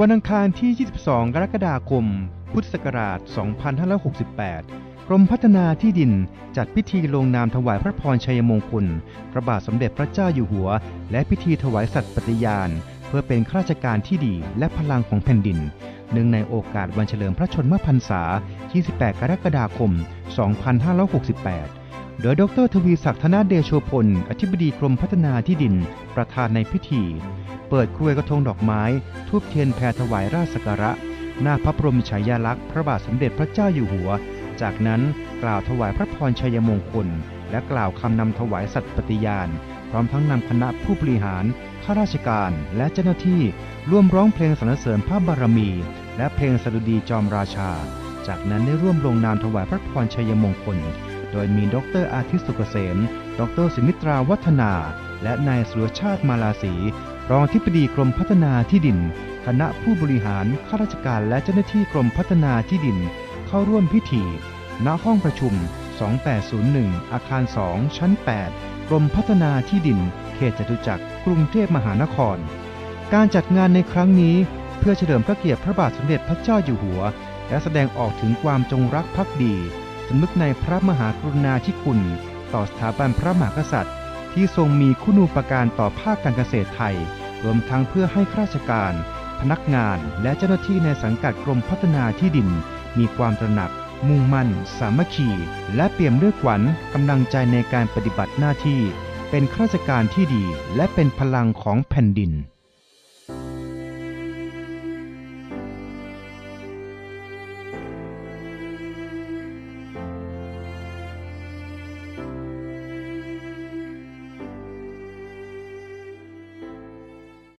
วันอังคารที่ 22 กรกฎาคม พุทธศักราช 2568 กรมพัฒนาที่ดินจัดพิธีลงนามถวายพระพรชัยมงคล พระบาทสมเด็จพระเจ้าอยู่หัว และพิธีถวายสัตย์ปฏิญาณ เพื่อเป็นข้าราชการที่ดีและพลังของแผ่นดิน เนื่องในโอกาสวันเฉลิมพระชนมพรรษา 28 กรกฎาคม 2568โดยดรทวีศักดิ์ธนาเดโชพล อธิบดีกรมพัฒนาที่ดิน ประธานในพิธี ปิดกรวยกระทงดอกไม้ ทูบเทียนแพรถวายราชสักการะ หน้าพระบรมฉายาลักษณ์พระบาทสมเด็จพระเจ้าอยู่หัว จากนั้นกล่าวถวายพระพรชัยมงคล และกล่าวคำนำถวายสัตย์ปฏิญาณ พร้อมทั้งนำคณะผู้บริหาร ข้าราชการ และเจ้าหน้าที่ร่วมร้องเพลงสรรเสริญพระบารมี และเพลงสดุดีจอมราชา จากนั้นได้ร่วมลงนามถวายพระพรชัยมงคล โดยมีดรอาทิตย์สุกเกษม ดรสิมิตราวัฒนา และนายสุรชาติมาลาศี รองทิบดีกรมพัฒนาที่ดิน คณะผู้บริหารข้าราชการและเจ้าหน้าที่กรมพัฒนาที่ดิน เข้าร่วมพิธี ณ ห้องประชุม 2801 อาคาร 2 ชั้น 8 กรมพัฒนาที่ดิน เขตจตุจักร กรุงเทพมหานคร การจัดงานในครั้งนี้เพื่อเฉลิมพระเกียรติพระบาทสมเด็จพระเจ้าอยู่หัว และแสดงออกถึงความจงรักภักดีสำนึกในพระมหากรุณาธิคุณ ต่อสถาบันพระมหากษัตริย์ ที่ทรงมีคุณูปการต่อภาคการเกษตรไทย รวมทั้งเพื่อให้ข้าราชการ พนักงาน และเจ้าหน้าที่ในสังกัดกรมพัฒนาที่ดิน มีความตระหนัก มุ่งมั่น สามัคคี และเปี่ยมด้วยขวัญกำลังใจในการปฏิบัติหน้าที่ เป็นข้าราชการที่ดี และเป็นพลังของแผ่นดิน